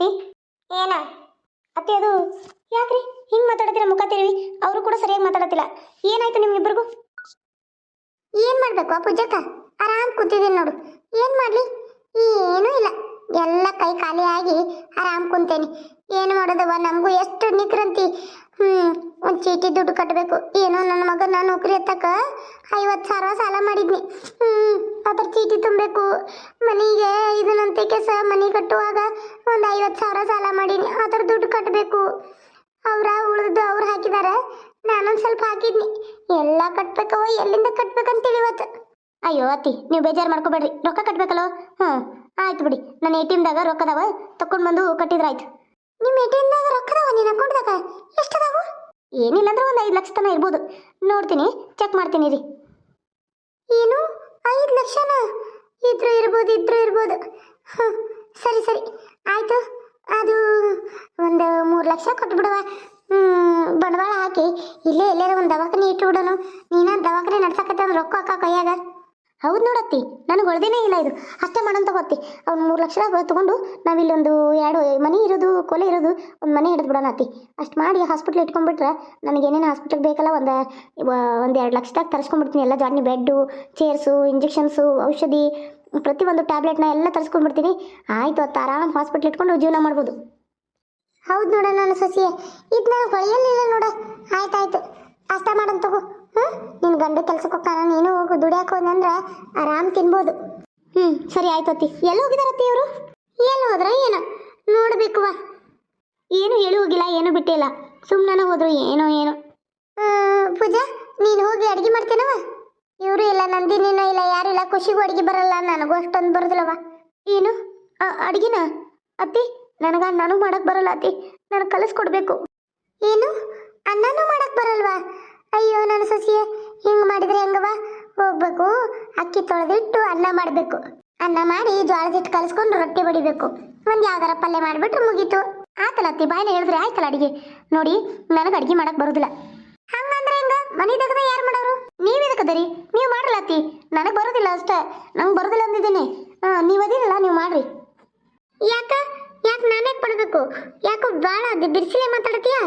ಅತ್ತಿ? ಏನ? ಅತ್ತೆ, ಅದು ಯಾಕ್ರಿ? ಹಿಂಗ್ ಮಾತಾಡತಿರ ಮುಖ ತಿರುವಿ ಅವರು ಕೂಡ ಸರಿಯಾಗಿ ಮಾತಾಡತ್ತಿಲ್ಲ. ಏನಾಯ್ತು ನಿಮ್ಗಿಬ್ರಿಗೂ ಏನ್ ಮಾಡ್ಬೇಕು ಪೂಜಕ್ಕ? ಆರಾಮ್ ಕೂತಿದ್ದೀನಿ ನೋಡು. ಏನ್ ಮಾಡ್ಲಿ? ಏನೂ ಇಲ್ಲ. ಎಲ್ಲ ಕೈ ಖಾಲಿ ಆಗಿ ಆರಾಮ್ ಕುಂತೇನಿ. ಏನು ಮಾಡೋದವ್ವ? ನಮಗೂ ಎಷ್ಟು ನಿಕ್ರಂತಿ ಹ್ಞೂ ಒಂದು ಚೀಟಿ ದುಡ್ಡು ಕಟ್ಟಬೇಕು ಏನೋ ನನ್ನ ಮಗನ ನೌಕರಿ ಎತ್ತಕ ಐವತ್ತು ಸಾವಿರ ಸಾಲ ಮಾಡಿದ್ನಿ. ಹ್ಞೂ ಅದ್ರ ಚೀಟಿ ತುಂಬಬೇಕು. ಮನೆಗೆ ಇದನ್ನಂತೆ ಸಹ ಮನೆ ಕಟ್ಟುವಾಗ ಒಂದು ಐವತ್ತು ಸಾವಿರ ಸಾಲ ಮಾಡೀನಿ ಅದ್ರ ದುಡ್ಡು ಕಟ್ಟಬೇಕು ಅವ್ರ ಉಳಿದು ಅವ್ರು ಹಾಕಿದ್ದಾರೆ ನಾನೊಂದು ಸ್ವಲ್ಪ ಹಾಕಿದ್ನಿ. ಎಲ್ಲ ಕಟ್ಬೇಕವ ಎಲ್ಲಿಂದ ಕಟ್ಬೇಕಂತೇಳಿ ಇವತ್ತು. ಅಯ್ಯೋ ಅತ್ತಿ, ನೀವು ಬೇಜಾರು ಮಾಡ್ಕೋಬೇಡ್ರಿ. ರೊಕ್ಕ ಕಟ್ಬೇಕಲ್ವ ಹ್ಞೂ ಆಯ್ತು ಬಿಡಿ. ನನ್ನ ಎ ಟಿ ಎಮ್ದಾಗ ರೊಕ್ಕದವ. ತಕೊಂಡು ಬಂದು ಕಟ್ಟಿದ್ರಾಯ್ತು. ನಿಮ್ಮ ಎಟಿಎಂದಾಗ ರೊಕ್ಕ ಅದಾವ ನಿನ್ನ ಅಕೌಂಟ್ದಾಗ ಎಷ್ಟದಾವು? ಏನಿಲ್ಲ ಅಂದ್ರೆ ಒಂದು ಐದು ಲಕ್ಷ ತನ ಇರ್ಬೋದು. ನೋಡ್ತೀನಿ ಚೆಕ್ ಮಾಡ್ತೀನಿ ರೀ ಏನು? ಐದು ಲಕ್ಷನ? ಇದ್ರೂ ಇರ್ಬೋದು ಇದ್ರೂ ಇರ್ಬೋದು. ಹಾಂ ಸರಿ ಸರಿ. ಆಯಿತು. ಅದು ಒಂದು ಮೂರು ಲಕ್ಷ ಕೊಟ್ಬಿಡುವ. ಬಂಡವಾಳ ಹಾಕಿ. ಇಲ್ಲೇ ಎಲ್ಲಾರ ಒಂದು ದವಾಖಾನೆ ಇಟ್ಟು ಬಿಡೋನು ನೀನ ದವಾಖಾನೆ ನಡ್ಸಕತ್ತೆ ರೊಕ್ಕ ಹಾಕ ಕೈಯಾಗ. ಹೌದು ನೋಡತ್ತಿ, ನನಗೆ ಹೊಳ್ದೇನೇ ಇಲ್ಲ ಇದು. ಅಷ್ಟೇ ಮಾಡೋಣ ತಗೋತಿ ಅವ್ನು ಮೂರು ಲಕ್ಷ ತಗೊಂಡು ನಾವಿಲ್ಲೊಂದು ಎರಡು ಮನೆ ಇರೋದು, ಕೊಲೆ ಇರೋದು, ಒಂದು ಮನೆ ಹಿಡಿದು ಬಿಡೋಣ ಅತ್ತಿ. ಅಷ್ಟು ಮಾಡಿ ಹಾಸ್ಪಿಟ್ಲ್ ಇಟ್ಕೊಂಡ್ಬಿಟ್ರೆ ನನಗೆ ಏನೇನು ಹಾಸ್ಪಿಟ್ಲಿಗೆ ಬೇಕಲ್ಲ, ಒಂದು ಒಂದು ಎರಡು ಲಕ್ಷದಾಗ ತರಿಸ್ಕೊಂಡ್ಬಿಡ್ತೀನಿ. ಎಲ್ಲ ಜಾಡ್ನಿ ಬೆಡ್ಡು ಚೇರ್ಸು ಇಂಜೆಕ್ಷನ್ಸು ಔಷಧಿ ಪ್ರತಿಯೊಂದು ಟ್ಯಾಬ್ಲೆಟ್ನ ಎಲ್ಲ ತರಿಸ್ಕೊಂಡ್ಬಿಡ್ತೀನಿ. ಆಯಿತು ಅತ್ತ, ಆರಾಮ್ ಹಾಸ್ಪಿಟ್ಲ್ ಇಟ್ಕೊಂಡು ಜೀವನ ಮಾಡ್ಬೋದು. ಹೌದು ನೋಡೋಣ ನಾನು ಸಸಿ ಇದು ನಾನು ಹೊಳೆಯಲ್ಲಿಲ್ಲ ನೋಡ. ಆಯ್ತಾಯ್ತು. ಅಷ್ಟ ಮಾಡೋಣ ತಗೋ. ಹ್ಞೂ ನಿನ್ನ ಗಂಡ ಕೆಲ್ಸಕ್ಕೆ ಹೋಗ್ತಾನ ನೀನು ಹೋಗು. ದುಡಿಯಕ್ಕೆ ಹೋದಂದ್ರೆ ಆರಾಮ್ ತಿನ್ಬೋದು. ಹ್ಞೂ ಸರಿ ಆಯ್ತು ಅತ್ತಿ. ಎಲ್ಲಿ ಹೋಗಿದಾರತ್ತಿ ಇವರು? ಎಲ್ಲಿ ಹೋದ್ರ ಏನು? ನೋಡ್ಬೇಕು ವಾ. ಏನು ಹೇಳಿ ಹೋಗಿಲ್ಲ, ಏನು ಬಿಟ್ಟಿಲ್ಲ ಸುಮ್ಮನೆ ಹೋದ್ರು, ಏನೋ ಏನೋ. ಪೂಜಾ, ನೀನು ಹೋಗಿ ಅಡುಗೆ ಮಾಡ್ತೇನವ ಇವರು ಇಲ್ಲ ನಂದಿನಿನೂ ಇಲ್ಲ, ಯಾರು ಇಲ್ಲ, ಖುಷಿಗೂ ಅಡುಗೆ ಬರಲ್ಲ, ನನಗೂ ಅಷ್ಟೊಂದು ಬರೋದಿಲ್ಲವ ಏನು? ಅಡುಗೆನ? ಅತ್ತಿ, ನನಗ ನಾನು ಮಾಡಕ್ ಬರಲ್ಲ ಅತ್ತಿ. ನನಗೆ ಕಲಿಸ್ಕೊಡ್ಬೇಕು ಏನು? ಅನ್ನನೂ ಮಾಡಕ್ ಬರಲ್ವಾ? ಅಯ್ಯೋ, ನನ್ನ ಸೊಸಿಯೇ, ಹಿಂಗೆ ಮಾಡಿದ್ರೆ ಹೆಂಗವ ಹೋಗ್ಬೇಕು, ಅಕ್ಕಿ ತೊಳೆದಿಟ್ಟು ಅನ್ನ ಮಾಡಬೇಕು. ಅನ್ನ ಮಾಡಿ ಜೋಳದಿಟ್ಟು ಕಲಿಸ್ಕೊಂಡು ರೊಟ್ಟಿ ಬಡಿಬೇಕು. ಒಂದು ಯಾವ್ದಾರ ಪಲ್ಯ ಮಾಡಿಬಿಟ್ರೆ ಮುಗೀತು. ಆತಲ್ಲ ಅತ್ತಿ ಬಾಯಿನ ಹೇಳಿದ್ರೆ ಆಯ್ತಲ್ಲ ಅಡಿಗೆ? ನೋಡಿ, ನನಗೆ ಅಡಿಗೆ ಮಾಡಕ್ ಬರೋದಿಲ್ಲ. ಹಂಗಂದ್ರೆ ಹೆಂಗ? ಮನೆ ತೆಗೆದ ಯಾರು ಮಾಡೋರು? ನೀವು ಎದಕ್ಕದರಿ ನೀವು ಮಾಡಲ್ಲ ಅತ್ತಿ. ನನಗೆ ಬರೋದಿಲ್ಲ ಅಷ್ಟೇ. ನಂಗೆ ಬರೋದಿಲ್ಲ ಅಂದಿದ್ದೀನಿ. ನೀವು ಅದಿರಲ್ಲ, ನೀವು ಮಾಡ್ರಿ. ಯಾಕ? ಯಾಕೆ ನಾನೇ ಪಡ್ಬೇಕು ಯಾಕೋ ಭಾಳ ಬಿರ್ಸಿಲೆ ಮಾತಾಡತೀಯಾ?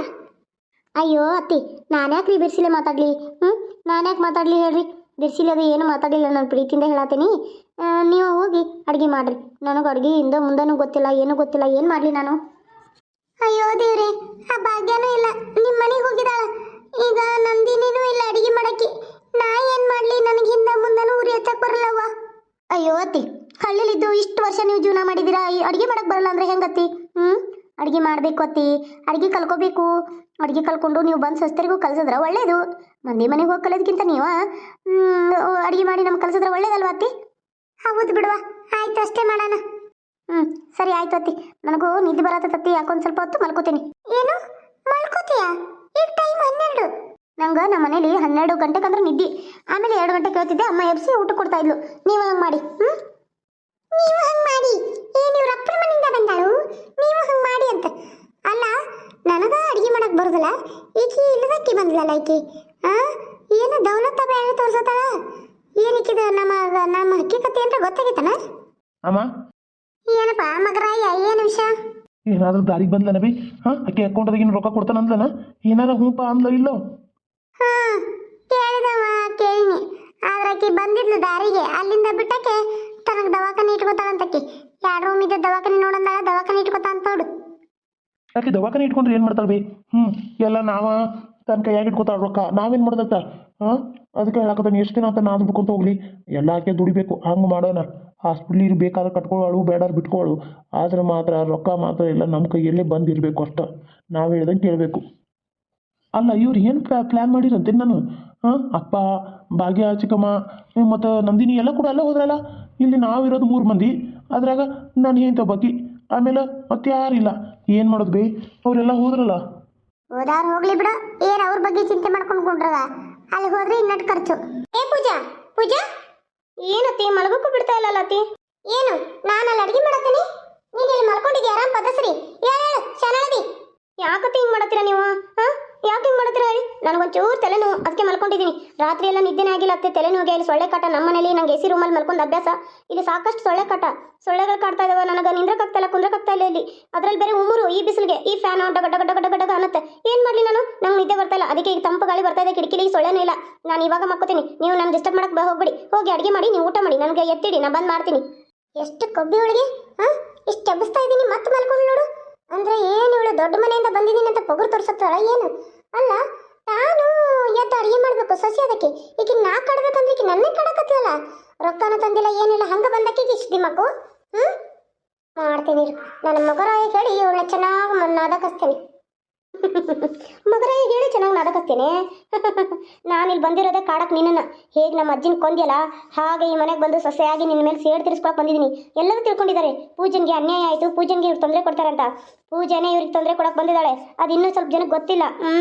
ಅಯ್ಯೋ ಅತ್ತಿ ನಾನ್ಯಾಕ್ರಿ ಬಿರ್ಸಿಲೆ ಮಾತಾಡ್ಲಿ? ಹ್ಞೂ ನಾನ್ಯಾಕೆ ಮಾತಾಡ್ಲಿ ಹೇಳ್ರಿ? ಅದು ಏನು ಮಾತಾಡಿಲ್ಲ ನಾನು ಪ್ರೀತಿಯಿಂದ ಹೇಳತ್ತೀನಿ ನೀವು ಹೋಗಿ ಅಡುಗೆ ಮಾಡ್ರಿ. ನನಗೆ ಅಡುಗೆಯಿಂದ ಮುಂದೆನೂ ಗೊತ್ತಿಲ್ಲ, ಏನು ಗೊತ್ತಿಲ್ಲ, ಏನು ಮಾಡಲಿ ನಾನು? ಅಯ್ಯೋ ದೇವ್ರಿ, ಆ ಭಾಗ್ಯನೂ ಇಲ್ಲ. ನಿಮ್ಮ ಮನೆಗೆ ಹೋಗಿದಾಳ ಈಗ ನಂದಿನಿನೂ ಇಲ್ಲ ಅಡಿಗೆ ಮಾಡಕ್ಕೆ. ನಾ ಏನು ಮಾಡ್ಲಿ? ನನಗೆ ಹಿಂದೆ ಮುಂದೆನೂ ಉರಿ ಹಚ್ಚಕ್ಕೆ ಬರಲ್ಲವ್ವ. ಅಯ್ಯೋ ಅತ್ತಿ, ಹಳ್ಳಿಲಿದ್ದು ಇಷ್ಟು ವರ್ಷ ನೀವು ಜೀವನ ಮಾಡಿದ್ದೀರಾ ಅಡುಗೆ ಅಡಿಗೆ ಮಾಡಕ್ ಬರಲ್ಲ ಅಂದ್ರೆ ಹೆಂಗತ್ತಿ? ಹ್ಮ್? ಅಡಿಗೆ ಮಾಡ್ಬೇಕು ಅತ್ತಿ, ಅಡಿಗೆ ಕಲ್ಕೋಬೇಕು. ಅಡಿಗೆ ಕಲ್ಕೊಂಡು ನೀವು ಬಂದು ಸಸ್ತರಿಗೂ ಕಲ್ಸಿದ್ರೆ ಒಳ್ಳೇದು. ಮಂದಿ ಮನೆಗೆ ಹೋಗಿ ಕಲಿಯೋದಕ್ಕಿಂತ ನೀವು? ಅಡುಗೆ ಮಾಡಿ ನಮ್ಗೆ ಕಲ್ಸಿದ್ರೆ ಒಳ್ಳೇದಲ್ವಾ ಅತ್ತಿ? ಹೌದು ಬಿಡುವ ಆಯ್ತು ಅಷ್ಟೇ ಮಾಡೋಣ. ಹ್ಞೂ ಸರಿ ಆಯ್ತು ಅತ್ತಿ. ನನಗೂ ನಿದ್ದೆ ಬರತ್ತತ್ತಿ ಯಾಕೊಂದು ಸ್ವಲ್ಪ ಹೊತ್ತು ಮಲ್ಕೋತೀನಿ. ಏನು? ಮಲ್ಕೋತೀಯಾ? ಈಗ ಟೈಮ್ ಹನ್ನೆರಡು. ನಂಗೆ ನಮ್ಮ ಮನೇಲಿ ಹನ್ನೆರಡು ಗಂಟೆಗೆ ಅಂದ್ರೆ ನಿದ್ದೆ. ಆಮೇಲೆ ಎರಡು ಗಂಟೆ ಕೇಳ್ತಿದ್ದೆ ಅಮ್ಮ ಎಬ್ಸಿ ಊಟ ಕೊಡ್ತಾ ಇದ್ಲು. ನೀವು ಹಂಗೆ ಮಾಡಿ ಹ್ಞೂ ನೀವು ಹಂಗೆ ಮಾಡಿ? ಏ ನೀವು ರಪ್ಪನ ಮನೆಯಿಂದ ಬಂದಾಳು? ನೀವು ಹಂಗೆ ಮಾಡಿ ಅಂತ. ಅಲ್ಲ ನನಗ ಅಡಿಗೆ ಮಾಡಕ್ ಬರುದಿಲ್ಲ. ಈಕಿ ಇಲ್ಲದಕ್ಕಿ ಬಂದ್ಲಲ್ಲ ಈಕಿ ಆ? ಏನು ದೌಲತ್ತ ಬೇರೆ ತೋರ್ಸತ್ತಾಳ? ಏನಕ್ಕಿದ ನಮ್ಮ ನಮ್ಮ ಹಕ್ಕಿಕತೆ ಏನ್ರ ಗೊತ್ತಾಗಿತ್ತನ ಅಮ್ಮ? ಏನಪ್ಪ ಮಗರಾಯ ಏನು ವಿಷಯ? ಏನಾದ್ರೂ ದಾರಿಗೆ ಬಂದ್ಲನ ಬಿ? ಹಾ? ಅಕ್ಕಿ ಅಕೌಂಟ್ ಏನು ರೊಕ್ಕ ಕೊಡ್ತಾನ ಅಂದ್ಲನ? ಏನಾರ ಹೂಪ ಅಂದ್ಲ ಇಲ್ಲೋ? ಹಾ ಕೇಳಿದವ ಕೇಳಿನಿ. ಆದ್ರೆ ಆಕಿ ಬಂದಿದ್ಲು ದಾರಿಗೆ. ಅಲ್ಲಿಂದ ಬಿಟ್ಟಕ್ಕೆ ತನಗೆ ದವಾಖಾನೆ ಆಕೆ ದವಾಖಾನೆ ಇಟ್ಕೊಂಡ್ರೆ ಏನು ಮಾಡ್ತಾಳೆ ಬಿ ಹ್ಞೂ ಎಲ್ಲ ನಾವ ತನ್ನ ಕೈಯಾಗಿ ಇಟ್ಕೊತಾಳ ರೊಕ್ಕ. ನಾವೇನು ಮಾಡ್ದತ್ತ ಹಾಂ, ಅದಕ್ಕೆ ಹೇಳಕತ್ತಾನೆ, ಎಷ್ಟು ದಿನ ಅಂತ ನಾನು ಬಿಡ್ಕೊಂತ ಹೋಗ್ಲಿ. ಎಲ್ಲ ಆಕೆ ದುಡಿಬೇಕು, ಹಂಗೆ ಮಾಡೋಣ ಹಾಸ್ಪಿಟ್ಲಿಗೆ ಬೇಕಾದ್ರೆ ಕಟ್ಕೊಳ್ಳೋಳು ಬೇಡಾರು ಬಿಟ್ಕೊಳ್ಳು. ಆದ್ರೆ ಮಾತ್ರ ರೊಕ್ಕ ಮಾತ್ರ ಎಲ್ಲ ನಮ್ಮ ಕೈಯಲ್ಲೇ ಬಂದಿರಬೇಕು ಅಷ್ಟ. ನಾವು ಹೇಳ್ದಂಗೆ ಕೇಳಬೇಕು. ಅಲ್ಲ, ಇವ್ರು ಏನು ಪ್ಲಾ ಪ್ಲ್ಯಾನ್ ಮಾಡಿರಂತೆ ನಾನು? ಹಾಂ, ಅಪ್ಪ, ಭಾಗ್ಯ, ಚಿಕ್ಕಮ್ಮ, ಮತ್ತು ನಂದಿನಿ ಎಲ್ಲ ಕೂಡ ಅಲ್ಲೇ ಹೋದ್ರಲ್ಲ? ಇಲ್ಲಿ ನಾವಿರೋದು ಮೂರು ಮಂದಿ. ಅದ್ರಾಗ ನಾನು ಏನು ಬಾಕಿ ಆಮೇಲೆ ಮತ್ತೆ ಯಾರಿಲ್ಲ. ಏನು ಮಾಡೋದು ಬೇ? ಅವರೆಲ್ಲ ಹೋದ್ರಲ್ಲ? ಹೋದಾರ್ ಹೋಗ್ಲಿ ಬಿಡು. ಏನ್ ಅವ್ರ ಬಗ್ಗೆ ಚಿಂತೆ ಮಾಡ್ಕೊಂಡು ಕುಂಡ್ರದ ಅಲ್ಲಿ ಹೋದ್ರೆ ಇನ್ನಟ್ ಖರ್ಚು. ಏ ಪೂಜಾ ಪೂಜಾ? ಏನತ್ತಿ ಮಲಗಕ್ಕೂ ಬಿಡ್ತಾ ಇಲ್ಲ ಅತ್ತಿ? ಏನು? ನಾನು ಅಲ್ಲಿ ಅಡಿಗೆ ಮಾಡತ್ತೀನಿ? ನೀನು ಇಲ್ಲಿ ಮಲ್ಕೊಂಡಿದ್ಯಾ? ಆರಾಮ್ ಪದಸ್ರಿ. ಹೇಳು ಹೇಳು ಚೆನ್ನಾಗಿ ಯಾಕತ್ತಿ ಹಿಂಗ್ ಮಾಡತ್ತೀರಾ ನೀವು, ಹಾ? ಯಾಕೆ ಹಿಂಗೆ ಮಾಡತ್ತೀರಾ ಹೇಳಿ? ನನಗೊಂಚೂರು ತಲೆನೋವು ಅದಕ್ಕೆ ಮಲ್ಕೊಂಡಿದ್ದೀನಿ. ರಾತ್ರಿ ಎಲ್ಲ ನಿದ್ದೆನೇ ಆಗಿಲ್ಲ ಅತ್ತೆ. ತಲೆನೋವಿಗೆ ಇಲ್ಲಿ ಸೊಳ್ಳೆ ಕಾಟ ನಮ್ಮ ಮನೇಲಿ ನಂಗೆ ಎಸಿ ರೂಮಲ್ಲಿ ಮಲ್ಕೊಂಡು ಅಭ್ಯಾಸ. ಇಲ್ಲಿ ಸಾಕಷ್ಟು ಸೊಳ್ಳೆ ಕಾಟ. ಸೊಳ್ಳೆಗಳು ಕಾಡ್ತಾ ಇದಾವೆ. ನನಗೆ ನಿಂದ್ರಕ್ಕಾಗ್ತಾ ಕುಂದ್ರಕ್ಕಾಗ್ತಾ ಇಲ್ಲ ಇಲ್ಲಿ ಅದರಲ್ಲಿ ಬೇರೆ ಉಮರು ಈ ಬಿಸಿಲಿಗೆ, ಈ ಫ್ಯಾನ್ ಡಗ ಡಗ ಡಗ ಡಗ ಅನ್ನತ್ತೆ. ಏನು ಮಾಡಲಿ ನಾನು? ನಂಗೆ ನಿದ್ದೆ ಬರ್ತಾ ಇಲ್ಲ. ಅದಕ್ಕೆ ಈಗ ತಂಪು ಗಾಳಿ ಬರ್ತಾ ಇದೆ, ಕಿಟಕಿಲಿ ಸೊಳ್ಳೆನೇ ಇಲ್ಲ. ನಾನು ಇವಾಗ ಮಕ್ಕೋತೀನಿ ನೀವು ನಾನು ಡಿಸ್ಟರ್ಬ್ ಮಾಡಕ್ಕೆ ಹೋಗ್ಬಿಡಿ. ಹೋಗಿ ಅಡುಗೆ ಮಾಡಿ, ನೀವು ಊಟ ಮಾಡಿ. ನನಗೆ ಎತ್ತಿಡಿ ನಾನು ಬಂದು ಮಾಡ್ತೀನಿ. ಎಷ್ಟು ಕೊಬ್ಬಿ ಒಳಗೆ ಹಾಂ? ಇಷ್ಟು ಎಬ್ಬಿಸ್ತಾ ಇದ್ದೀನಿ ಮತ್ತೆ ಮಲ್ಕೊಂಡು ನೋಡು. ಅಂದ್ರೆ ಏನು ಇವಳು ದೊಡ್ಡ ಮನೆಯಿಂದ ಬಂದಿದ್ದೀನಿ ಅಂತ ಪೊಗರು ತೋರಿಸುತ್ತಾಳ ಏನು? ಅಲ್ಲ ನಾನು ಎದ್ದು ಅಡುಗೆ ಮಾಡಬೇಕು ಸಸಿ ಅದಕ್ಕೆ. ಈಗ ನಾ ಕಡ್ಬೇಕಂದ್ರೆ ಈಗ ನನ್ನೇ ಕಡಕತ್ತಲ್ಲ ರೊಕ್ಕನೂ ತಂದಿಲ್ಲ, ಏನಿಲ್ಲ, ಹಂಗೆ ಬಂದಕ್ಕೆ ಇಷ್ಟು ದಿಮಕ್ಕು? ಹ್ಞೂ ಮಾಡ್ತೀನಿ. ನನ್ನ ಮಗರಾಯಿ ಹೇಳಿ ಇವಳನ್ನ ಚೆನ್ನಾಗಿ ನಾದಕಸ್ತೀನಿ. ಮಗರಾಯಿ ಹೇಳಿ ಚೆನ್ನಾಗಿ ನಾದಕಸ್ತೀನಿ. ನಾನು ಇಲ್ಲಿ ಬಂದಿರೋದೇ ಕಾಡಕ್ಕೆ ನಿನ್ನನ್ನು. ಹೇಗೆ ನಮ್ಮ ಅಜ್ಜಿನ ಕೊಂದಿಯಲ್ಲ, ಹಾಗೆ ಈ ಮನೆಗೆ ಬಂದು ಸೊಸೆಯಾಗಿ ನಿನ್ನ ಮೇಲೆ ಸೇಡ್ ತಿರ್ಸ್ಕೊಳಕ್ ಬಂದಿದ್ದೀನಿ ಎಲ್ಲರೂ ತಿಳ್ಕೊಂಡಿದ್ದಾರೆ ಪೂಜನ್ಗೆ ಅನ್ಯಾಯ ಆಯಿತು, ಪೂಜನ್ಗೆ ಇವ್ರು ತೊಂದರೆ ಕೊಡ್ತಾರಂತ. ಪೂಜೆನೇ ಇವ್ರಿಗೆ ತೊಂದರೆ ಕೊಡಕ್ಕೆ ಬಂದಿದ್ದಾಳೆ. ಅದು ಇನ್ನೂ ಸ್ವಲ್ಪ ಜನಕ್ಕೆ ಗೊತ್ತಿಲ್ಲ. ಹ್ಞೂ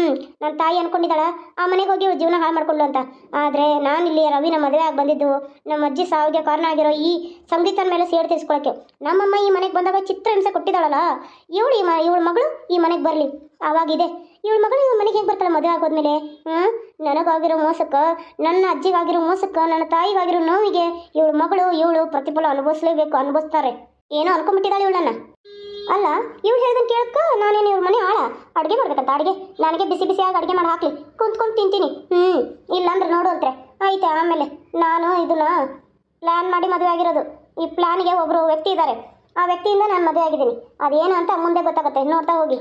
ನನ್ನ ತಾಯಿ ಅನ್ಕೊಂಡಿದ್ದಾಳ. ಆ ಮನೆಗೆ ಹೋಗಿ ಇವ್ರ ಜೀವನ ಹಾಳು ಮಾಡ್ಕೊಳ್ಳೋ ಅಂತ. ಆದರೆ ಇಲ್ಲಿ ರವಿನ ಮದುವೆ ಆಗಿ ಬಂದಿದ್ದು. ನಮ್ಮ ಅಜ್ಜಿ ಸಾವಿಗೆ ಕಾರಣ ಆಗಿರೋ ಈ ಸಂಗೀತನ ಮೇಲೆ ಸೇರ್ ತೀರಿಸ್ಕೊಳಕ್ಕೆ. ನಮ್ಮಮ್ಮ ಈ ಮನೆಗೆ ಬಂದಾಗ ಚಿತ್ರ ಹಿಂಸೆ ಕೊಟ್ಟಿದ್ದಾಳಲ್ಲ? ಇವಳು ಈ ಮ, ಇವಳ ಮಗಳು ಈ ಮನೆಗೆ ಬರಲಿ. ಆವಾಗಿದೆ ಇವಳ ಮಗಳು ಈ ಮನೆಗೆ ಹೇಗೆ ಬರ್ತಾಳೆ ಮದುವೆ ಆಗೋದ್ಮೇಲೆ ಹ್ಞೂ ನನಗಾಗಿರೋ ಮೋಸಕ್ಕೆ, ನನ್ನ ಅಜ್ಜಿಗಾಗಿರೋ ಮೋಸಕ್ಕೆ, ನನ್ನ ತಾಯಿಗಾಗಿರೋ ನೋವಿಗೆ ಇವಳ ಮಗಳು, ಇವಳು ಪ್ರತಿಫಲ ಅನುಭವಿಸ್ಲೇಬೇಕು, ಅನುಭವಿಸ್ತಾರೆ. ಏನೋ ಅನ್ಕೊಂಡ್ಬಿಟ್ಟಿದ್ದಾಳೆ ಇವಳನ್ನ. ಅಲ್ಲ ಇವ್ರು ಹೇಳ್ದನ್ ಕೇಳಕ್ಕ ನಾನೇನು ಇವ್ರ ಮನೆ ಆಳ? ಅಡುಗೆ ಮಾಡ್ಬೇಕಂತ ಅಡುಗೆ. ನನಗೆ ಬಿಸಿ ಬಿಸಿಯಾಗಿ ಅಡುಗೆ ಮಾಡಿ ಹಾಕ್ಲಿ. ಕುಂತ್ಕೊಂಡು ತಿಂತೀನಿ. ಹ್ಞೂ ಇಲ್ಲಾಂದ್ರೆ ನೋಡು ಅಂತ್ರೆ. ಆಯ್ತಾ ಆಮೇಲೆ? ನಾನು ಇದನ್ನ ಪ್ಲ್ಯಾನ್ ಮಾಡಿ ಮದುವೆ ಆಗಿರೋದು. ಈ ಪ್ಲ್ಯಾನ್ಗೆ ಒಬ್ಬರು ವ್ಯಕ್ತಿ ಇದ್ದಾರೆ ಆ ವ್ಯಕ್ತಿಯಿಂದ ನಾನು ಮದುವೆ ಆಗಿದ್ದೀನಿ. ಅದೇನು ಅಂತ ಮುಂದೆ ಗೊತ್ತಾಗುತ್ತೆ. ನೋಡ್ತಾ ಹೋಗಿ.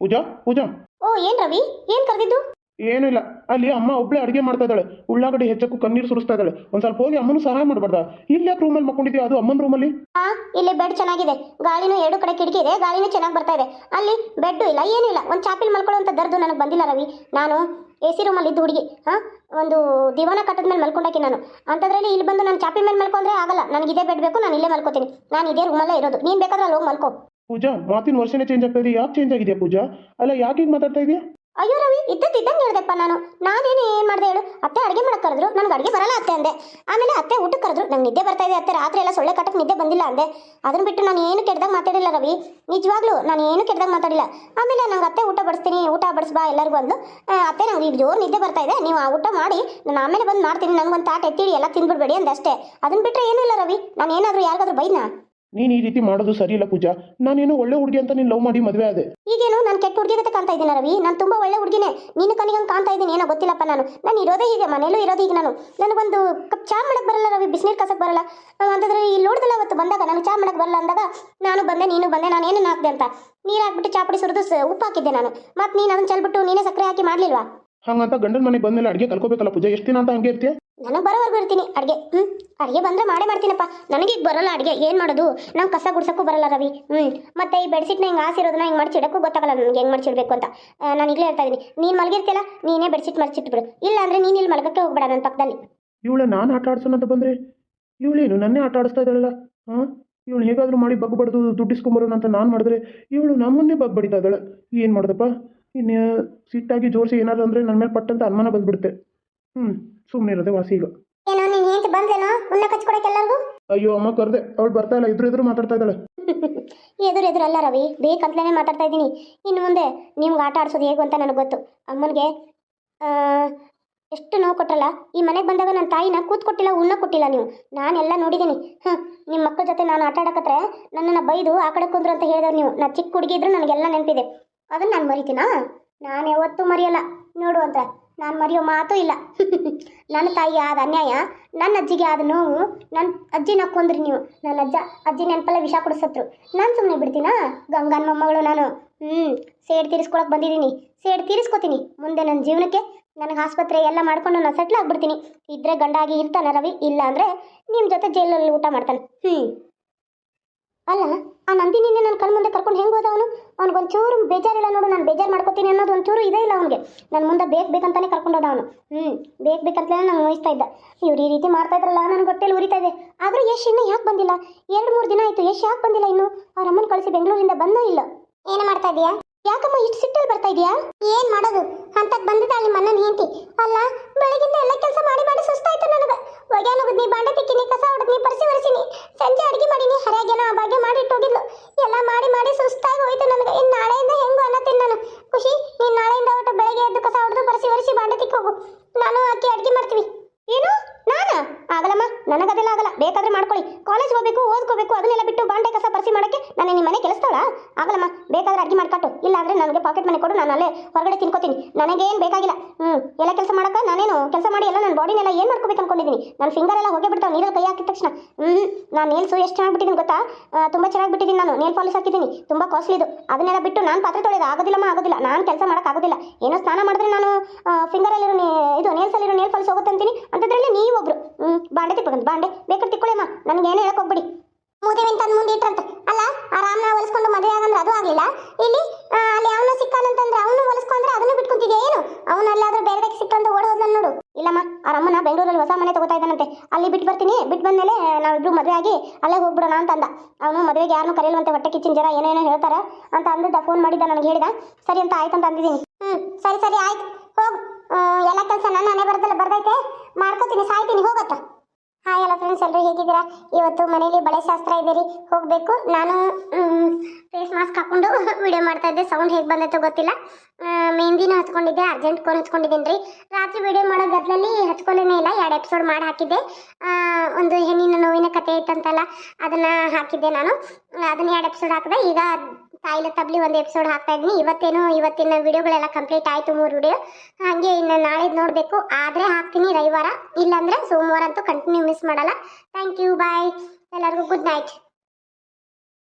ಪೂಜಾ ಪೂಜಾ. ಓ ಏನು ರವಿ? ಏನು ಕರೆದಿದ್ದು? ಏನೂ ಇಲ್ಲ. ಅಲ್ಲಿ ಅಮ್ಮ ಒಬ್ಳೆ ಅಡುಗೆ ಮಾಡ್ತಾ ಇದ್ದಾಳೆ. ಉಳ್ಳಾಗಡ್ಡಿ ಹೆಚ್ಚಕ್ಕೂ ಕಣ್ಣೀರು ಸುರಿಸ್ತಾ ಇದ್ದಾಳೆ. ಒಂದ್ ಸ್ವಲ್ಪ ಹೋಗಿ ಅಮ್ಮನೂ ಸಹಾಯ ಮಾಡಬಾರ್ದ? ಇಲ್ಲೇ ಯಾಕೆ ರೂಮಲ್ಲಿ ಮಕ್ಕೊಂಡಿದ್ಯಾ? ಅದು ಅಮ್ಮನ ರೂಮಲ್ಲಿ ಹಾ ಇಲ್ಲಿ ಬೆಡ್ ಚೆನ್ನಾಗಿದೆ. ಗಾಳಿನೂ ಎರಡು ಕಡೆ ಕಿಟಕಿ ಇದೆ. ಗಾಳಿನೂ ಚೆನ್ನಾಗಿ ಬರ್ತಾ ಇದೆ. ಅಲ್ಲಿ ಬೆಡ್ ಇಲ್ಲ ಏನೂ ಇಲ್ಲ. ಒಂದು ಚಾಪಿಲ್ ಮಲ್ಕೊಳ್ಳೋಂಥ ದರ್ದು ನನಗೆ ಬಂದಿಲ್ಲ ರವಿ. ನಾನು ಎ ಸಿ ರೂಮಲ್ಲಿ ಇದ್ದು ಹುಡುಗಿ. ಹಾ ಒಂದು ದಿವಾನ ಕಟ್ಟದ ಮೇಲೆ ಮಲ್ಕೊಂಡಾಕಿ ನಾನು. ಅಂತದ್ರಲ್ಲಿ ಇಲ್ಲಿ ಬಂದು ನಾನು ಚಾಪಿ ಮೇಲೆ ಮಲ್ಕೊಂಡ್ರೆ ಆಗಲ್ಲ. ನನಗೆ ಇದೇ ಬೆಡ್ ಬೇಕು ನಾನು ಇಲ್ಲೇ ಮಲ್ಕೋತೀನಿ. ನಾನು ಇದೇ ರೂಮಲ್ಲೇ ಇರೋದು. ನೀನು ಬೇಕಾದ್ರೆ ಅಲ್ಲಿ ಹೋಗಿ ಮಲ್ಕೋ. ಪೂಜಾ ಮಾತಿನ ವರ್ಷನೇ ಚೇಂಜ್ ಆಗ್ತಾ ಇದೆ. ಯಾಕೆ ಚೇಂಜ್ ಆಗಿದೆಯಾ ಪೂಜಾ? ಅಲ್ಲ ಯಾಕೆ ಹಿಂಗೆ ಮಾತಾಡ್ತಾ ಇದೆಯಾ? ಅಯ್ಯೋ ರವಿ, ಇದ್ದದ್ದು ಇದ್ದಂಗೆ ಹೇಳ್ದೆಪ್ಪ ನಾನು. ನಾನೇನು ಏನು ಮಾಡಿದೆ ಹೇಳು? ಅತ್ತೆ ಅಡುಗೆ ಮಾಡಕ್ಕೆ ಕರೆದ್ರು, ನನಗೆ ಅಡುಗೆ ಬರಲ್ಲ ಅತ್ತೆ ಅಂದೆ. ಆಮೇಲೆ ಅತ್ತೆ ಊಟಕ್ಕೆ ಕರೆದ್ರು, ನಂಗೆ ನಿದ್ದೆ ಬರ್ತಾ ಇದೆ ಅತ್ತೆ. ರಾತ್ರಿ ಎಲ್ಲ ಸೊಳ್ಳೆ ಕಟ್ಟಕ್ಕೆ ನಿದ್ದೆ ಬಂದಿಲ್ಲ ಅಂದೆ. ಅದನ್ನ ಬಿಟ್ಟು ನಾನು ಏನು ಕೆಟ್ಟದಾಗ ಮಾತಾಡಿಲ್ಲ ರವಿ. ನಿಜವಾಗ್ಲೂ ನಾನು ಏನು ಕೆಟ್ಟದಾಗ ಮಾತಾಡಿಲ್ಲ. ಆಮೇಲೆ ನಂಗೆ ಅತ್ತೆ ಊಟ ಬಡಿಸ್ತೀನಿ, ಊಟ ಬಡಿಸ್ಬಾ ಎಲ್ಲರಿಗೂ ಅಂದು ಅತ್ತೆ ನಂಗೆ ಈಗ ಜೋರು ನಿದ್ದೆ ಬರ್ತಾ ಇದೆ. ನೀವು ಆ ಊಟ ಮಾಡಿ, ನಾನು ಆಮೇಲೆ ಬಂದು ಮಾಡ್ತೀನಿ. ನಂಗೆ ಒಂದು ತಾಟ ಎತ್ತಿಡಿ, ಎಲ್ಲ ತಿಂದ್ಬಿಡ್ಬೇಡಿ ಅಂದೆ ಅಷ್ಟೇ. ಅದನ್ನ ಬಿಟ್ಟರೆ ಏನೂ ಇಲ್ಲ ರವಿ. ನಾನು ಏನಾದರೂ ಯಾರಿಗಾದ್ರೂ ಬೈದ್ನಾ? ನೀನು ಈ ರೀತಿ ಮಾಡೋದು ಸರಿ ಇಲ್ಲ ಪೂಜಾ. ನಾನೇನೋ ಒಳ್ಳೆ ಹುಡುಗಿ ಅಂತ ನೀನು ಲವ್ ಮಾಡಿ ಮದುವೆ ಆದೆ. ಈಗೇನು ನಾನು ಕೆಟ್ಟ ಹುಡುಗಿ ಅಂತ ಕಾಣ್ತಾ ಇದ್ದೀನಿ ರವಿ? ನಾನು ತುಂಬಾ ಒಳ್ಳೆ ಹುಡುಗಿನೇ. ಕನಿಗೆ ಹಂಗೆ ಕಾಣ್ತಾ ಇದ್ದೀನಿ. ಏನೋ ಗೊತ್ತಿಲ್ಲಪ್ಪ ನಾನು. ನಾನು ಇರೋದೇ ಹೀಗೆ, ಮನೇಲೂ ಇರೋದು ಈಗ ನಾನು. ನನಗೊಂದು ಕಪ್ ಚಾ ಮಾಡಕ್ಕೆ ಬರಲ್ಲ ರವಿ, ಬಿಸಿನೀರು ಕಸಕ್ಕೆ ಬರಲ್ಲ. ಅಂತಂದ್ರೆ ಇಲ್ಲಿ ನೋಡಿದಲ್ಲ ಅವತ್ತು ಬಂದಾಗ, ನಾನು ಚಾ ಮಾಡಕ್ಕೆ ಬರಲ್ಲ ಅಂದಾಗ, ನಾನು ಬಂದೆ, ನೀನು ಬಂದೆ, ನಾನು ಏನೇನು ಹಾಕಿದೆ ಅಂತ. ನೀರು ಹಾಕ್ಬಿಟ್ಟು ಚಾ ಉಪ್ಪು ಹಾಕಿದ್ದೆ ನಾನು. ಮತ್ತೆ ನೀನು ಅದನ್ನು ಚೆಲ್ಬಿಟ್ಟು ನೀನೇ ಸಕ್ಕರೆ ಹಾಕಿ ಮಾಡಲಿಲ್ವಾ? ಹಂಗಂತ ಗಂಡನ ಮನೆಗೆ ಬಂದ್ಮೇಲೆ ಅಡುಗೆ ಕಲ್ಕೋಬೇಕಲ್ಲ ಪೂಜಾ? ಎಷ್ಟು ದಿನ ಅಂತ ಹಂಗೆ ಇರ್ತೀಯ? ನನಗೆ ಬರೋವರೆಗೂ ಇರ್ತೀನಿ ಅಡಿಗೆ. ಹ್ಞೂ ಅಡುಗೆ ಬಂದರೆ ಮಾಡೇ ಮಾಡ್ತೀನಪ್ಪ. ನನಗೆ ಈಗ ಬರಲ್ಲ ಅಡಿಗೆ. ಏನು ಮಾಡೋದು? ನಂಗೆ ಕಸ ಗುಡ್ಸೋಕ್ಕೂ ಬರಲ್ಲ ರವಿ. ಹ್ಞೂ ಮತ್ತೆ ಈ ಬೆಡ್ಶೀಟ್ನ ಹಿಂಗೆ ಹಾಸಿರೋದನ್ನ ಹಿಂಗೆ ಮಡ್ಚಿಡೋಕ್ಕೂ ಗೊತ್ತಾಗಲ್ಲ ನನಗೆ ಹೆಂಗೆ ಮಡ್ಚಿಡ್ಬೇಕು ಅಂತ. ನಾನು ಈಗಲೇ ಹೇಳ್ತಾ ಇದ್ದೀನಿ ನೀನು ಮಲಗಿರ್ತಿಯಲ್ಲ ನೀನೇ ಬೆಡ್ಶೀಟ್ ಮರ್ಚಿಟ್ಬಿಡು ಇಲ್ಲ ಅಂದರೆ ನೀನು ಇಲ್ಲಿ ಮಲಗಕ್ಕೆ ಹೋಗ್ಬೇಡ ನನ್ನ ಪಕ್ಕದಲ್ಲಿ. ಇವಳ ನಾನು ಆಟ ಆಡ್ಸೋಣ ಅಂತ ಬಂದರೆ? ಇವಳೇನು ನನ್ನೇ ಆಟ ಆಡಿಸ್ತಾ ಇದ್ದಾಳಲ್ಲ? ಹಾಂ ಇವಳು ಹೇಗಾದರೂ ಮಾಡಿ ಬಗ್ ಬಡ್ದು ದುಡ್ಡಿಸ್ಕೊಂಬರೋಣ ಅಂತ ನಾನು ಮಾಡಿದ್ರೆ ಇವಳು ನಮ್ಮನ್ನೇ ಬಗ್ ಬಡಿತಾ ಇದ್ದಾಳೆ. ಏನು ಮಾಡೋದಪ್ಪ? ಇನ್ನು ಸಿಟ್ಟಾಗಿ ಜೋರಿಸಿ ಏನಾದ್ರು ಅಂದರೆ ನನ್ನ ಮೇಲೆ ಪಟ್ಟಂತ ಅನುಮಾನ ಬಂದ್ಬಿಡುತ್ತೆ. ಹ್ಞೂ ಸುಮ್ಮನೆ ಇರೋದೆ ವಾಸಿ ಈಗ. ಏನೋ ನೀನು ಹೆಂತ ಬಂದೇನೋ ಉಣ್ಣ ಕಚ್ಕೊಡಕ್ಕೆ ಎಲ್ಲರಿಗೂ? ಅಯ್ಯೋ ಅಮ್ಮ ಕರೆದೆ. ಅವಳು ಬರ್ತಾ ಇಲ್ಲ ಎದುರು ಎದುರು ಮಾತಾಡ್ತಾ ಇದ್ದಾಳೆ. ಎದುರು ಎದುರು ಅಲ್ಲ ರವಿ ಬೇಕಂತಲೇ ಮಾತಾಡ್ತಾ ಇದ್ದೀನಿ. ಇನ್ನು ಮುಂದೆ ನಿಮ್ಗೆ ಆಟ ಆಡ್ಸೋದು ಹೇಗೂ ಅಂತ ನನಗೆ ಗೊತ್ತು. ಅಮ್ಮನಿಗೆ ಎಷ್ಟು ನೋವು ಕೊಟ್ಟರಲ್ಲ ಈ ಮನೆಗೆ ಬಂದಾಗ ನನ್ನ ತಾಯಿನ ಕೂತ್ ಕೊಟ್ಟಿಲ್ಲ ಉಣ್ಣ ಕೊಟ್ಟಿಲ್ಲ ನೀವು. ನಾನೆಲ್ಲ ನೋಡಿದ್ದೀನಿ. ಹಾಂ ನಿಮ್ಮ ಮಕ್ಕಳ ಜೊತೆ ನಾನು ಆಟ ಆಡಕತ್ರೆ ನನ್ನನ್ನು ಬೈದು ಆ ಕಡೆ ಕುಂದ್ರು ಅಂತ ಹೇಳಿದ್ರು ನೀವು. ನಾ ಚಿಕ್ಕ ಹುಡುಗಿ ಇದ್ರು ನನಗೆಲ್ಲ ನೆನಪಿದೆ. ಅದನ್ನು ನಾನು ಮರಿತೀನಾ? ನಾನು ಯಾವತ್ತೂ ಮರೆಯಲ್ಲ. ನೋಡು ಅಂತ. ನಾನು ಮರೆಯೋ ಮಾತೂ ಇಲ್ಲ. ನನ್ನ ತಾಯಿ ಆದ ಅನ್ಯಾಯ, ನನ್ನ ಅಜ್ಜಿಗೆ ಆದ ನೋವು ನನ್ನ ಅಜ್ಜಿನ ಕೊಂದ್ರಿ ನೀವು. ನನ್ನ ಅಜ್ಜ, ಅಜ್ಜಿ ನೆನಪಲ್ಲ ವಿಷ ಕುಡಿಸತ್ರು ನಾನು ಸುಮ್ಮನೆ ಬಿಡ್ತೀನಾ? ಗಂಗನ ಮೊಮ್ಮಗಳು ನಾನು. ಹ್ಞೂ ಸೇಡ್ ತೀರಿಸ್ಕೊಳಕ್ಕೆ ಬಂದಿದ್ದೀನಿ. ಸೇಡ್ ತೀರಿಸ್ಕೊತೀನಿ. ಮುಂದೆ ನನ್ನ ಜೀವನಕ್ಕೆ ನನಗೆ ಆಸ್ಪತ್ರೆ ಎಲ್ಲ ಮಾಡ್ಕೊಂಡು ನಾನು ಸೆಟ್ಲ್ ಆಗಿಬಿಡ್ತೀನಿ. ಇದ್ರೆ ಗಂಡಾಗಿ ಇರ್ತಾನೆ ರವಿ. ಇಲ್ಲ ಅಂದರೆ ನಿಮ್ಮ ಜೊತೆ ಜೈಲಲ್ಲಿ ಊಟ ಮಾಡ್ತಾನೆ. ಹ್ಞೂ ಅಲ್ಲ, ಆ ನಂದಿನಿನೇ ನನ್ನ ಕಣ್ಣು ಮುಂದೆ ಕರ್ಕೊಂಡು ಹೆಂಗೆ ಹೋದ ಅವನು? ಅವ್ನಿಗೊಂಚೂರು ಬೇಜಾರಿಲ್ಲ ನೋಡು, ನಾನು ಬೇಜಾರು ಮಾಡ್ಕೋತೀನಿ ಅನ್ನೋದು ಒಂಚೂರು ಇದೇ ಇಲ್ಲ ಅವನಿಗೆ. ನನ್ನ ಮುಂದೆ ಬೇಕು ಬೇಕಂತಾನೆ ಕರ್ಕೊಂಡು ಹೋದ ಅವನು. ಹ್ಞೂ ಬೇಕು ಬೇಕಂತಲೇ ನಾನು ನೋಯಿಸ್ತಾ ಇದ್ದ. ಇವ್ರು ಈ ರೀತಿ ಮಾಡ್ತಾ ಇದ್ರಲ್ಲ ನನ್ನ ಹೊಟ್ಟೆಲಿ ಉರಿತಾ ಇದೆ. ಆದರೂ ಯಶ್ ಇನ್ನೂ ಯಾಕೆ ಬಂದಿಲ್ಲ? ಎರಡು ಮೂರು ದಿನ ಆಯಿತು, ಯಶ್ ಯಾಕೆ ಬಂದಿಲ್ಲ ಇನ್ನು? ಅವ್ರ ಅಮ್ಮನ ಕಳಿಸಿ ಬೆಂಗಳೂರಿಂದ ಬಂದೂ ಇಲ್ಲ? ಏನು ಮಾಡ್ತಾ ಇದೀಯಾ? ಯಾಕಮ್ಮ ಇಷ್ಟು ಸಿಟ್ಟಲ್ಲಿ ಬರ್ತಾ ಇದೀಯಾ? ಏನ್ ಮಾಡೋದು? ಅಂತಕ್ ಬಂದಿದ್ದ ಅಲ್ಲಿ ಮನ್ನನ್ ಹೆಂಡತಿ ಅಲ್ಲ, ಬೆಳಗಿಂದ ಎಲ್ಲ ಕೆಲಸ ಮಾಡಿ ಮಾಡಿ ಸುಸ್ತಾಯ್ತು ನನಗೆ. ಒಗ್ಯಾನ ನೀ ಬಾಂಡೆ ತಿಕ್ಕಿನಿ, ಕಸ ಹೊಡೆದ್ನಿ ಪರಿಸಿ ಒರೆಸಿನಿ. ಸಂಜೆ ಅಡಿಗೆ ಮಾಡೀನಿ ಹರಿಯಾಗೇನೋ ಆ ಭಾಗ್ಯ ಮಾಡಿ ಇಟ್ಟೋಗಿದ್ಲು. ಎಲ್ಲ ಮಾಡಿ ಮಾಡಿ ಸುಸ್ತಾಗಿ ಹೋಯ್ತು ನನಗೆ. ಇನ್ನು ನಾಳೆಯಿಂದ ಹೆಂಗು ಅನ್ನತ್ತೀನಿ ನಾನು ಖುಷಿ ನೀನು ನಾಳೆಯಿಂದ ಒಟ್ಟು ಬೆಳಗ್ಗೆ ಎದ್ದು ಕಸ ಹೊಡೆದು ಪರಿಸಿ ಒರೆಸಿ ಬಾಂಡೆ ಬೇಕಾದ್ರೆ ಅಡ್ಗೆ ಮಾಡ್ಕೊಟ್ಟು ಇಲ್ಲ ಅಂದ್ರೆ ನನಗೆ ಪಾಕೆಟ್ ಮನೆ ಕೊಡು, ನಾನು ಅಲ್ಲೇ ಹೊರಗಡೆ ತಿನ್ಕೋತೀನಿ. ನನಗೇನು ಬೇಕಾಗಿಲ್ಲ. ಹ್ಞೂ ಎಲ್ಲ ಕೆಲಸ ಮಾಡೋಕೆ ನಾನೇನು ಕೆಲಸ ಮಾಡಿ ಎಲ್ಲ ನನ್ನ ಬಾಡಿನೆಲ್ಲ ಏನು ಮಾಡ್ಕೋಬೇಕು ಅನ್ಕೊಂಡಿದ್ದೀನಿ ನನ್ನ ಫಿಂಗರ್ ಎಲ್ಲ ಹೋಗೇ ಬಿಡ್ತಾವೆ ನೀರಲ್ಲಿ ಕೈ ಹಾಕಿದ ತಕ್ಷಣ. ಹ್ಞೂ ನಾನು ನೇಲ್ಸು ಎಷ್ಟು ಚೆನ್ನಾಗಿ ಬಿಟ್ಟಿದ್ದೀನಿ ಗೊತ್ತಾ ತುಂಬ ಚೆನ್ನಾಗಿ ಬಿಟ್ಟಿದ್ದೀನಿ ನಾನು. ನೇಲ್ ಪಾಲಿಸ್ ಹಾಕಿದ್ದೀನಿ ತುಂಬ ಕಾಸ್ಟ್ಲಿದು ಅದನ್ನೆಲ್ಲ ಬಿಟ್ಟು ನಾನು ಪಾತ್ರೆ ತೊಳೆದು ಆಗೋದಿಲ್ಲಮ್ಮ, ಆಗೋದಿಲ್ಲ. ನಾನು ಕೆಲಸ ಮಾಡೋಕ್ಕಾಗೋದಿಲ್ಲ ಏನೋ ಸ್ನಾನ ಮಾಡಿದ್ರೆ ನಾನು ಫಿಂಗರಲ್ಲಿರೋ ಇದು ನೇಲ್ಸಲ್ಲಿರೋ ನೇಲ್ ಪಾಲಿಸ್ ಹೋಗುತ್ತೆ ಅಂತೀನಿ. ಅಂಥದ್ರಲ್ಲಿ ನೀವೊಬ್ರು. ಹ್ಞೂ ಬಾಂಡೆ ತಿಕ್ಕೊಂಡು ಬಾಂಡೆ ಬೇಕಾದ್ರೆ ತಿಕ್ಕೊಳ್ಳಿಮ್ಮ ನನಗೆ ಏನು ಹೇಳಕ್ ಹೋಗ್ಬಿಡಿ ಮೂದೇವಿ ಅಂತ ಮುಂದೆ ಇಟ್ರಂತೆ ಅಲ್ಲ ಆರಾಮ್ನ ಹೊಲಿಸ್ಕೊಂಡು ಮದುವೆ ಆಗಂದ್ರೆ ಅದು ಆಗಲಿಲ್ಲ ಇಲ್ಲಿ ಆ, ಅಲ್ಲಿ ಅವನು ಸಿಕ್ಕಾನಂತಂದ್ರೆ ಅವನು ಹೊಲಿಸ್ಕೊಂಡ್ರೆ ಅದನ್ನು ಬಿಟ್ಕೊಂತಿದ್ಯಾ ಏನು ಅವನು ಅಲ್ಲಾದ್ರೂ ಬೇರೆ ಸಿಕ್ಕಂತ ಓಡ್ ಹೋದ್ನ ನೋಡು ಇಲ್ಲಮ್ಮ ಆರಮ್ಮನ ಬೆಂಗಳೂರಲ್ಲಿ ಹೊಸ ಮನೆ ತಗೋತಾ ಇದ್ದಾನಂತೆ ಅಲ್ಲಿ ಬಿಟ್ಟು ಬರ್ತೀನಿ ಬಿಟ್ಟು ಬಂದ್ಮೇಲೆ ನಾವಿಬ್ರು ಮದುವೆ ಆಗಿ ಅಲ್ಲೇ ಹೋಗ್ಬಿಡೋಣ ಅಂತ ಅಂದ ಅವನು ಮದುವೆಗೆ ಯಾರನ್ನೂ ಕರೆಯಲ್ವಂತೆ ಜರ ಏನೇನೋ ಹೇಳ್ತಾರ ಅಂತ ಅಂದಿದ್ದ ಫೋನ್ ಮಾಡಿದ್ದ ನನಗೆ ಹೇಳಿದ. ಸರಿ ಅಂತ ಆಯ್ತು ಅಂತ ಅಂದಿದ್ದೀನಿ. ಹ್ಞೂ ಸರಿ ಸರಿ, ಆಯ್ತು. ಹೋಗು. ಎಲ್ಲ ಕೆಲಸ ನನ್ನ ಮನೆ ಬರ್ದಲ್ಲ ಬರ್ದೈತೆ. ಮಾಡ್ಕೋತೀನಿ, ಸಾಯ್ತೀನಿ ಹೋಗತ್ತ ಹಾಯ್ ಹಲೋ ಫ್ರೆಂಡ್ಸ್ ಎಲ್ಲರೂ ಹೇಗಿದ್ದೀರಾ? ಇವತ್ತು ಮನೇಲಿ ಬಳೆ ಶಾಸ್ತ್ರ ಇದೀರಿ ಹೋಗಬೇಕು. ನಾನು ಫೇಸ್ ಮಾಸ್ಕ್ ಹಾಕೊಂಡು ವಿಡಿಯೋ ಮಾಡ್ತಾ ಇದ್ದೆ. ಸೌಂಡ್ ಹೇಗೆ ಬಂದೈತೋ ಗೊತ್ತಿಲ್ಲ. ಮೆಹಂದಿನೂ ಹಚ್ಕೊಂಡಿದ್ದೆ. ಅರ್ಜೆಂಟ್ ಕೋನ್ ಹಚ್ಕೊಂಡಿದ್ದೀನಿ ರೀ. ರಾತ್ರಿ ವಿಡಿಯೋ ಮಾಡೋ ಗದ್ದಲಲ್ಲಿ ಹಚ್ಕೊಳ್ಳೇನೇ ಇಲ್ಲ. ಎರಡು ಎಪಿಸೋಡ್ ಮಾಡಿ ಹಾಕಿದ್ದೆ. ಒಂದು ಹೆಣ್ಣಿನ ನೋವಿನ ಕತೆ ಇತ್ತಂತಲ್ಲ ಅದನ್ನು ಹಾಕಿದ್ದೆ ನಾನು. ಅದನ್ನ ಎರಡು ಎಪಿಸೋಡ್ ಹಾಕಿದೆ. ಈಗ ತಾಯಿಲ ತಬ್ಲಿ ಒಂದು ಎಪಿಸೋಡ್ ಹಾಕ್ತಾ ಇದ್ದೀನಿ ಇವತ್ತೇನು ಇವತ್ತಿನ ವಿಡಿಯೋಗಳೆಲ್ಲ ಕಂಪ್ಲೀಟ್ ಆಯಿತು ಮೂರು ವಿಡಿಯೋ ಹಾಗೆ ಇನ್ನು ನಾಳೆ ನೋಡಬೇಕು. ಆದರೆ ಹಾಕ್ತೀನಿ ರವಿವಾರ. ಇಲ್ಲಾಂದರೆ ಸೋಮವಾರ ಅಂತೂ ಕಂಟಿನ್ಯೂ ಮಿಸ್ ಮಾಡಲ್ಲ. ಥ್ಯಾಂಕ್ ಯು ಬಾಯ್ ಎಲ್ಲರಿಗೂ ಗುಡ್ ನೈಟ್